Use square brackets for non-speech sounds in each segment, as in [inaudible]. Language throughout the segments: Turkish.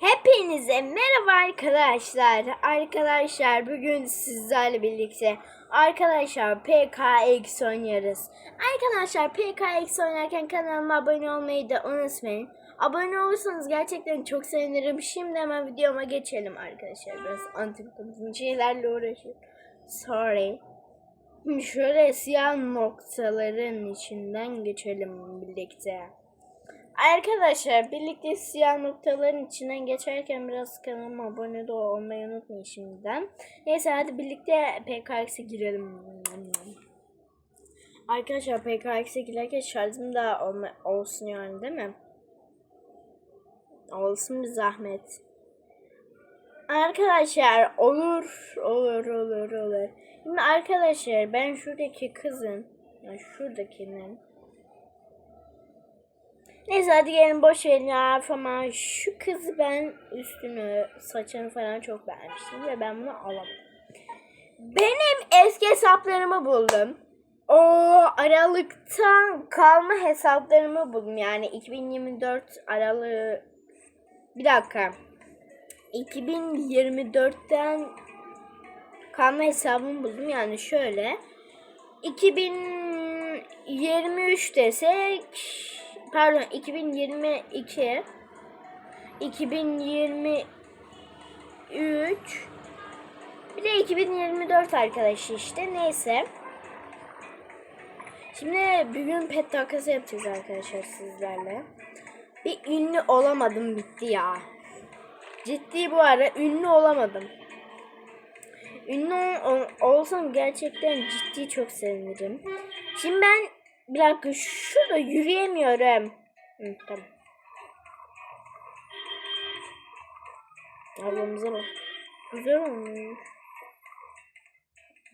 Hepinize merhaba arkadaşlar. Arkadaşlar bugün sizlerle birlikte arkadaşlar PKX oynuyoruz. Arkadaşlar PKX oynarken kanalıma abone olmayı da unutmayın. Abone olursanız gerçekten çok sevinirim. Şimdi hemen videoma geçelim arkadaşlar. Biraz antipatim şeylerle uğraşıyorum. Sorry. Şöyle siyah noktaların içinden geçelim birlikte. Arkadaşlar birlikte siyah noktaların içinden geçerken biraz kanalıma abone de olmayı unutmayın şimdiden. Neyse hadi birlikte PKX'e girelim. Arkadaşlar PKX'e girerken şarjım da olsun yani değil mi? Olsun bir zahmet. Arkadaşlar olur olur olur olur. Şimdi arkadaşlar ben şuradaki kızın yani şuradakinin Neyse hadi gelin boş verin ya ama şu kızı ben üstünü saçını falan çok beğenmiştim ve ben bunu alamadım. Benim eski hesaplarımı buldum. O aralıktan kalma hesaplarımı buldum. Yani 2024 aralığı bir dakika. 2024'ten kalma hesabımı buldum. Yani şöyle 2023 desek pardon 2022 2023 bir de 2024 arkadaş işte neyse. Şimdi bugün pet takası yapacağız arkadaşlar sizlerle. Bir ünlü olamadım bitti ya. Ciddi bu ara ünlü olamadım. Ünlü ol- olsam gerçekten ciddi çok sevinirim. Şimdi ben bir dakika şurada yürüyemiyorum. Hı, tamam. Ablamıza bak. Güzel olmuş.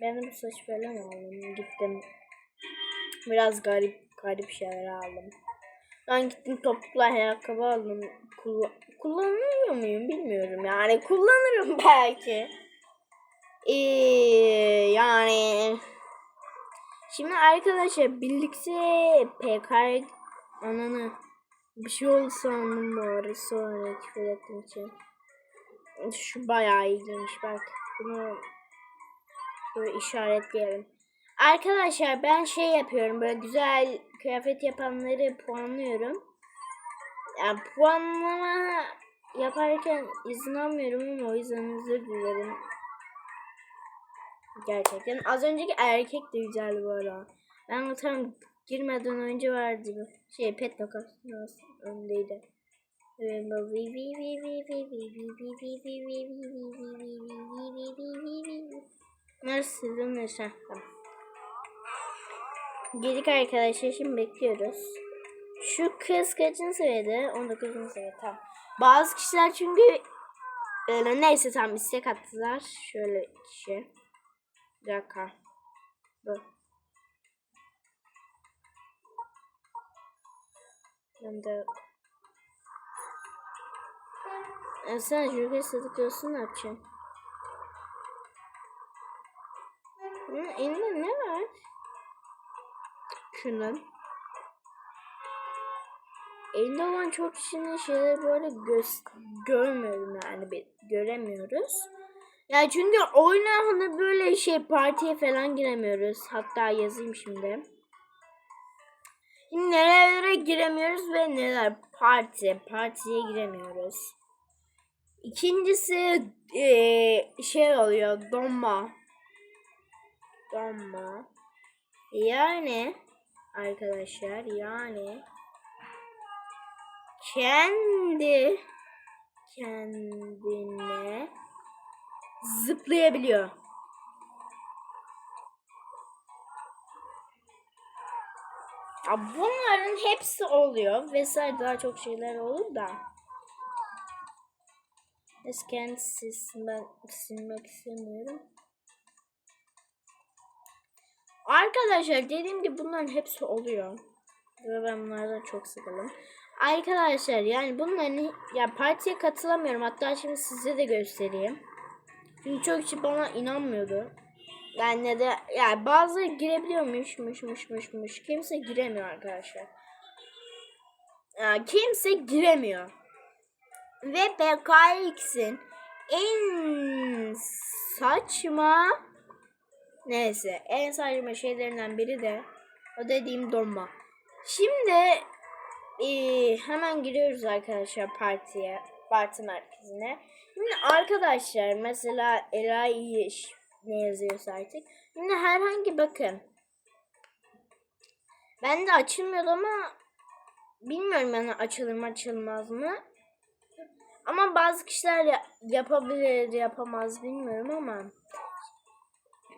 Ben de bu saç böyle mi aldım? Gittim. Biraz garip garip şeyler aldım. Ben gittim topuklu ayakkabı aldım. Kullan kullanıyor muyum bilmiyorum yani. Kullanırım belki. Ee, yani Şimdi arkadaşlar birlikte PK ananı bir şey oldu sandım bari sonra küfür ettiğim için. Şu bayağı ilginç bak. Bunu böyle işaretleyelim. Arkadaşlar ben şey yapıyorum böyle güzel kıyafet yapanları puanlıyorum. Yani puanlama yaparken izin almıyorum ama o yüzden özür dilerim. Gerçekten. Az önceki erkek de güzeldi bu arada. Ben tam girmeden önce vardı bu. Şey pet takas öndeydi. Nasıl nasıl? Geldik arkadaşlar şimdi bekliyoruz. Şu kız kaçıncı seviyede? 19. seviyede tamam. Bazı kişiler çünkü e, neyse tam istek attılar. Şöyle kişi. Bir dakika. Dur. Ben de... E sen Jürgen tıklıyorsun ne yapacağım? Hı, elinde ne var? Şunun. Elinde olan çok kişinin şeyleri böyle göz görmüyorum yani göremiyoruz. Ya çünkü oyuna hani böyle şey partiye falan giremiyoruz. Hatta yazayım şimdi. Şimdi nerelere giremiyoruz ve neler? Parti. Partiye giremiyoruz. İkincisi eee, şey oluyor. Donma. Donma. Yani arkadaşlar yani kendi kendine zıplayabiliyor. Ya bunların hepsi oluyor. Vesaire daha çok şeyler olur da. Neyse kendisi ben silmek istemiyorum. Arkadaşlar dediğim gibi bunların hepsi oluyor. Ve ben bunlardan çok sıkıldım. Arkadaşlar yani bunların ya partiye katılamıyorum. Hatta şimdi size de göstereyim. Çünkü çok kişi bana inanmıyordu. Yani de yani bazıları girebiliyormuş muş muş muş muş. Kimse giremiyor arkadaşlar. Yani kimse giremiyor. Ve PKX'in en saçma neyse en saçma şeylerinden biri de o dediğim donma. Şimdi eee, hemen giriyoruz arkadaşlar partiye, parti merkezine. Şimdi arkadaşlar mesela iş ne yazıyorsa artık. Şimdi herhangi bakın. Ben de açılmıyordu ama bilmiyorum yani açılır mı açılmaz mı. Ama bazı kişiler ya- yapabilir yapamaz bilmiyorum ama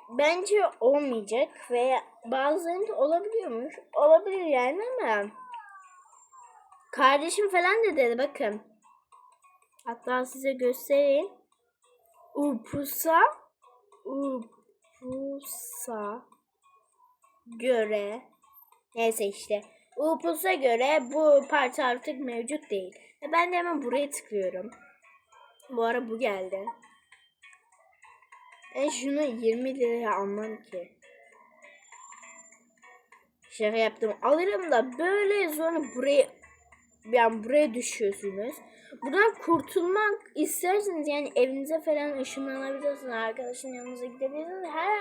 bence olmayacak ve bazılarında olabiliyormuş. Olabilir yani ama kardeşim falan da dedi bakın. Hatta size göstereyim. Upusa Upusa göre neyse işte Upus'a göre bu parça artık mevcut değil. E ben de hemen buraya tıklıyorum. Bu ara bu geldi. E şunu 20 liraya almam ki. Şaka yaptım. Alırım da böyle sonra buraya yani buraya düşüyorsunuz. Buradan kurtulmak isterseniz yani evinize falan ışınlanabilirsiniz. Arkadaşın yanınıza gidebilirsiniz. Her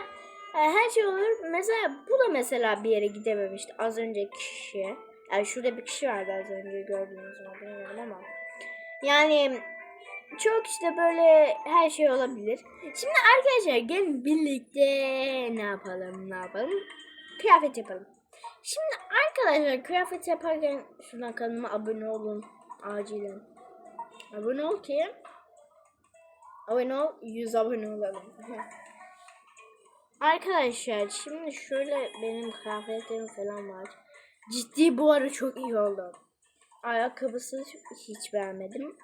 her şey olur. Mesela bu da mesela bir yere gidememişti az önceki kişi. Yani şurada bir kişi vardı az önce gördüğünüz gibi ama. Yani çok işte böyle her şey olabilir. Şimdi arkadaşlar gelin birlikte ne yapalım ne yapalım. Kıyafet yapalım. Şimdi arkadaşlar kıyafet yaparken şuna kanalıma abone olun. Acilen. Abone ol ki. Abone ol. 100 abone olalım. arkadaşlar şimdi şöyle benim kıyafetlerim falan var. Ciddi bu ara çok iyi oldu. Ayakkabısı hiç beğenmedim.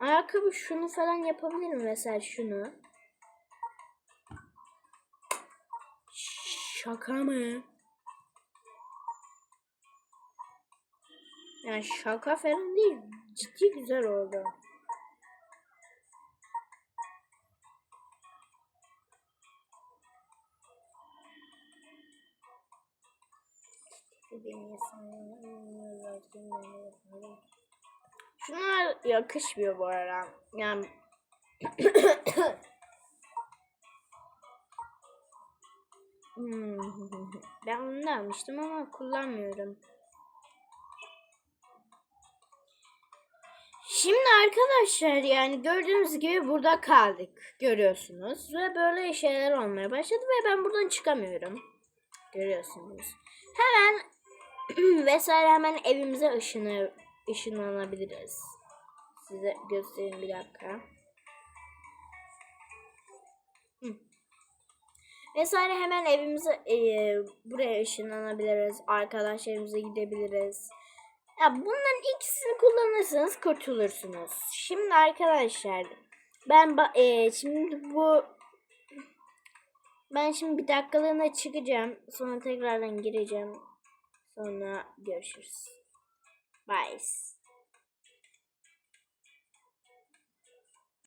Ayakkabı şunu falan yapabilirim mesela şunu. Şaka mı? Yani şaka falan değil. Ciddi güzel oldu. Şunlar yakışmıyor bu ara. Yani Hmm, [laughs] ben onu da almıştım ama kullanmıyorum. Şimdi arkadaşlar yani gördüğünüz gibi burada kaldık. Görüyorsunuz. Ve böyle şeyler olmaya başladı ve ben buradan çıkamıyorum. Görüyorsunuz. Hemen [clears throat] vesaire hemen evimize ışını, ışınlanabiliriz. Size göstereyim bir dakika. Hı. Vesaire hemen evimize e, buraya ışınlanabiliriz. Arkadaşlarımıza gidebiliriz. Ya bunların ikisini kullanırsanız kurtulursunuz. Şimdi arkadaşlar ben e, şimdi bu ben şimdi bir dakikalığına çıkacağım. Sonra tekrardan gireceğim. Sonra görüşürüz. Bye.